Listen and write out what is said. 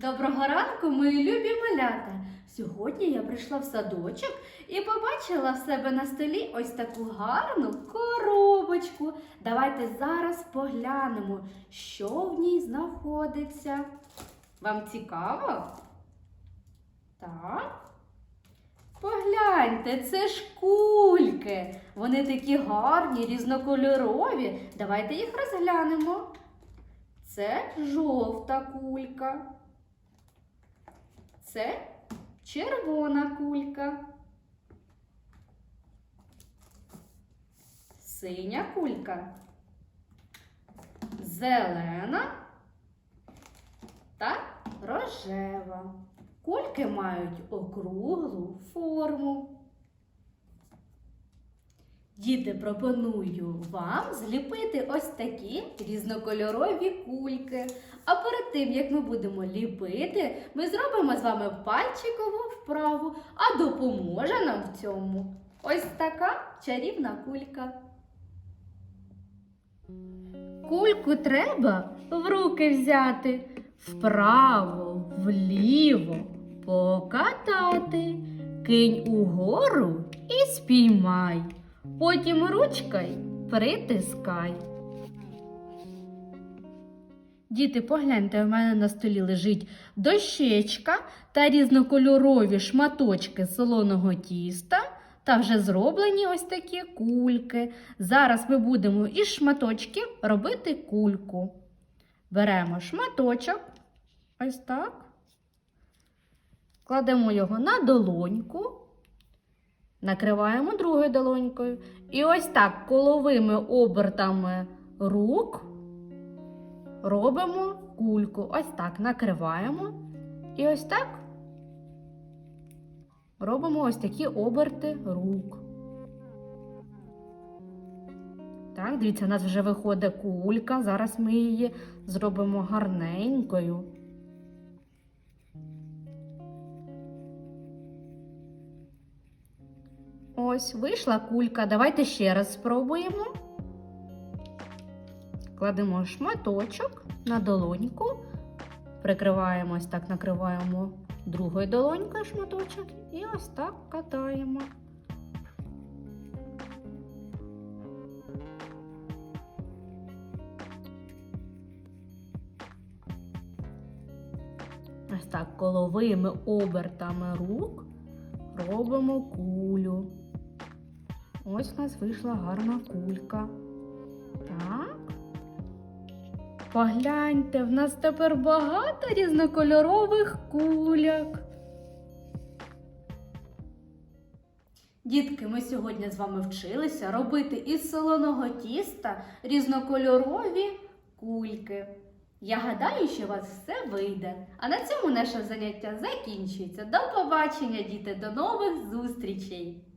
Доброго ранку, мої любі малята! Сьогодні я прийшла в садочок і побачила в себе на столі ось таку гарну коробочку. Давайте зараз поглянемо, що в ній знаходиться. Вам цікаво? Так. Погляньте, це ж кульки. Вони такі гарні, різнокольорові. Давайте їх розглянемо. Це жовта кулька. Це червона кулька. Синя кулька. Зелена та рожева. Кульки мають округлу форму. Діти, пропоную вам зліпити ось такі різнокольорові кульки. А перед тим, як ми будемо ліпити, ми зробимо з вами пальчикову вправу, а допоможе нам в цьому ось така чарівна кулька. Кульку треба в руки взяти, вправо, вліво покатати, кинь угору і спіймай. Потім ручкою притискай. Діти, погляньте, у мене на столі лежить дощечка та різнокольорові шматочки солоного тіста та вже зроблені ось такі кульки. Зараз ми будемо із шматочків робити кульку. Беремо шматочок, ось так, кладемо його на долоньку. Накриваємо другою долонькою. І ось так коловими обертами рук робимо кульку. Ось так накриваємо. І ось так робимо ось такі оберти рук. Так, дивіться, у нас вже виходить кулька. Зараз ми її зробимо гарненькою. Ось вийшла кулька. Давайте ще раз спробуємо. Кладемо шматочок на долоньку, прикриваємо ось так, накриваємо другою долонькою шматочок і ось так катаємо. Ось так коловими обертами рук робимо кулю. Ось у нас вийшла гарна кулька. Так. Погляньте, в нас тепер багато різнокольорових куляк. Дітки, ми сьогодні з вами вчилися робити із солоного тіста різнокольорові кульки. Я гадаю, що у вас все вийде. А на цьому наше заняття закінчується. До побачення, діти, до нових зустрічей!